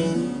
Suya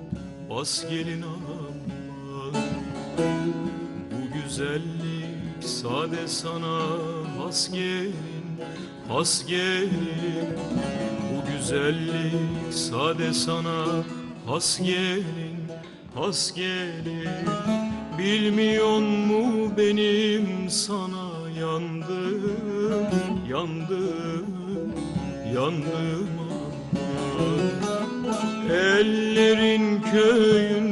bas gelin aman Bu güzellik sade sana has gelin, has gelin Bu güzellik sade sana has gelin, has gelin Bilmiyor mu benim sana yandım, yandım, yandım aman. Ellerin köyünde